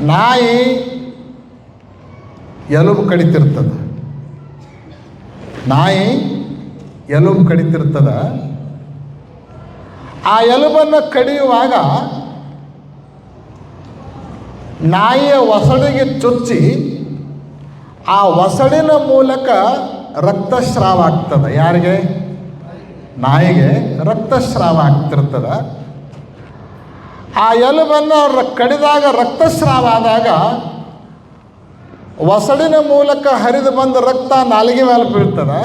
ನಾಯಿ ಎಲುಬು ಕಡಿತಿರ್ತದ. ನಾಯಿ ಎಲುಬು ಕಡಿತಿರ್ತದ. ಆ ಎಲುಬನ್ನು ಕಡಿಯುವಾಗ ನಾಯಿಯ ಒಸಡಿಗೆ ಚುಚ್ಚಿ ಆ ಒಸಡಿನ ಮೂಲಕ ರಕ್ತಸ್ರಾವ ಆಗ್ತದೆ. ಯಾರಿಗೆ? ನಾಯಿಗೆ ರಕ್ತಸ್ರಾವ ಆಗ್ತಿರ್ತದ. ಆ ಎಲುಬನ್ನು ಕಡಿದಾಗ ರಕ್ತಸ್ರಾವ ಆದಾಗ ಒಸಡಿನ ಮೂಲಕ ಹರಿದು ಬಂದ ರಕ್ತ ನಾಲಿಗೆ ಮೇಲೆ ಬೀಳ್ತದೆ.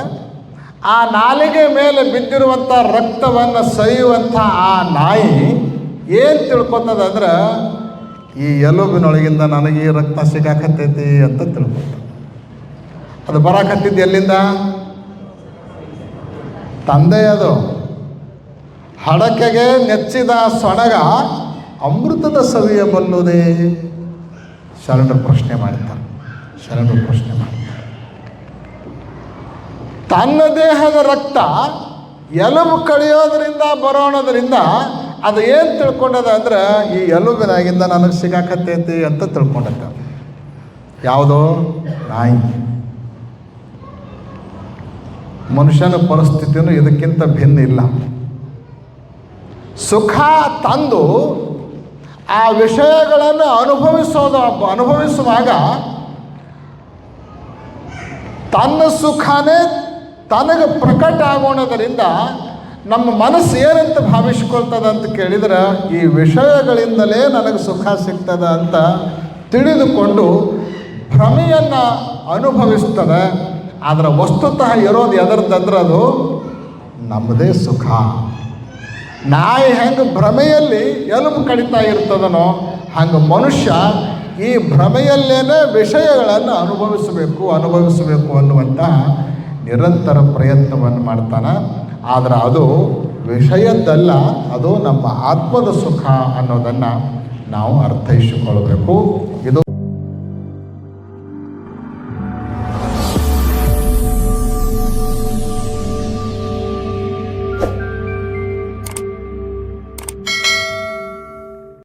ಆ ನಾಲಿಗೆ ಮೇಲೆ ಬಿದ್ದಿರುವಂಥ ರಕ್ತವನ್ನು ಸವಿಯುವಂಥ ಆ ನಾಯಿ ಏನು ತಿಳ್ಕೊತದ ಅಂದ್ರೆ, ಈ ಎಲುಬಿನೊಳಗಿಂದ ನನಗೆ ಈ ರಕ್ತ ಸಿಗಾಕತ್ತೈತಿ ಅಂತ ತಿಳ್ಕೊತ ಅದು ಬರಾಕತ್ತಿದ್ದು ಎಲ್ಲಿಂದ? ತಂದೆ ಅದು ಹಡಕೆಗೆ ನೆಚ್ಚಿದ ಸೊಣಗ ಅಮೃತದ ಸವಿಯಬಲ್ಲುದೇ ಶರಣರು ಪ್ರಶ್ನೆ ಮಾಡ್ತಾರೆ. ಶರಣರು ಪ್ರಶ್ನೆ ಮಾಡ್ತಾರೆ. ತನ್ನ ದೇಹದ ರಕ್ತ ಎಲುಬು ಕಡಿಯೋದ್ರಿಂದ ಬರೋಣದ್ರಿಂದ ಅದು ಏನು ತಿಳ್ಕೊಂಡದ ಅಂದ್ರೆ, ಈ ಎಲುಬಿನಾಗಿಂದ ನನಗೆ ಸಿಗಾಕತ್ತೈತಿ ಅಂತ ತಿಳ್ಕೊಂಡತ್ತ ಯಾವುದೋ? ನಾಯಿ. ಮನುಷ್ಯನ ಪರಿಸ್ಥಿತಿಯೂ ಇದಕ್ಕಿಂತ ಭಿನ್ನ ಇಲ್ಲ. ಸುಖ ತಂದು ಆ ವಿಷಯಗಳನ್ನು ಅನುಭವಿಸೋದು ಅನುಭವಿಸುವಾಗ ತನ್ನ ಸುಖನೇ ತನಗೆ ಪ್ರಕಟ ಆಗೋಣದರಿಂದ ನಮ್ಮ ಮನಸ್ಸು ಏನಂತ ಭಾವಿಸ್ಕೊಳ್ತದ ಅಂತ ಕೇಳಿದ್ರೆ, ಈ ವಿಷಯಗಳಿಂದಲೇ ನನಗೆ ಸುಖ ಸಿಗ್ತದೆ ಅಂತ ತಿಳಿದುಕೊಂಡು ಭ್ರಮೆಯನ್ನು ಅನುಭವಿಸ್ತದೆ. ಆದರೆ ವಸ್ತುತಃ ಇರೋದು ಎದರದಂದ್ರೆ ಅದು ನಮ್ಮದೇ ಸುಖ. ನಾಯಿ ಹೆಂಗೆ ಭ್ರಮೆಯಲ್ಲಿ ಎಲುಬು ಕಡಿತಾ ಇರ್ತದನೋ ಹಂಗೆ ಮನುಷ್ಯ ಈ ಭ್ರಮೆಯಲ್ಲೇನೆ ವಿಷಯಗಳನ್ನು ಅನುಭವಿಸಬೇಕು ಅನುಭವಿಸಬೇಕು ಅನ್ನುವಂಥ ನಿರಂತರ ಪ್ರಯತ್ನವನ್ನು ಮಾಡ್ತಾನೆ. ಆದರೆ ಅದು ವಿಷಯದ್ದಲ್ಲ, ಅದು ನಮ್ಮ ಆತ್ಮದ ಸುಖ ಅನ್ನೋದನ್ನು ನಾವು ಅರ್ಥೈಸಿಕೊಳ್ಬೇಕು. ಇದು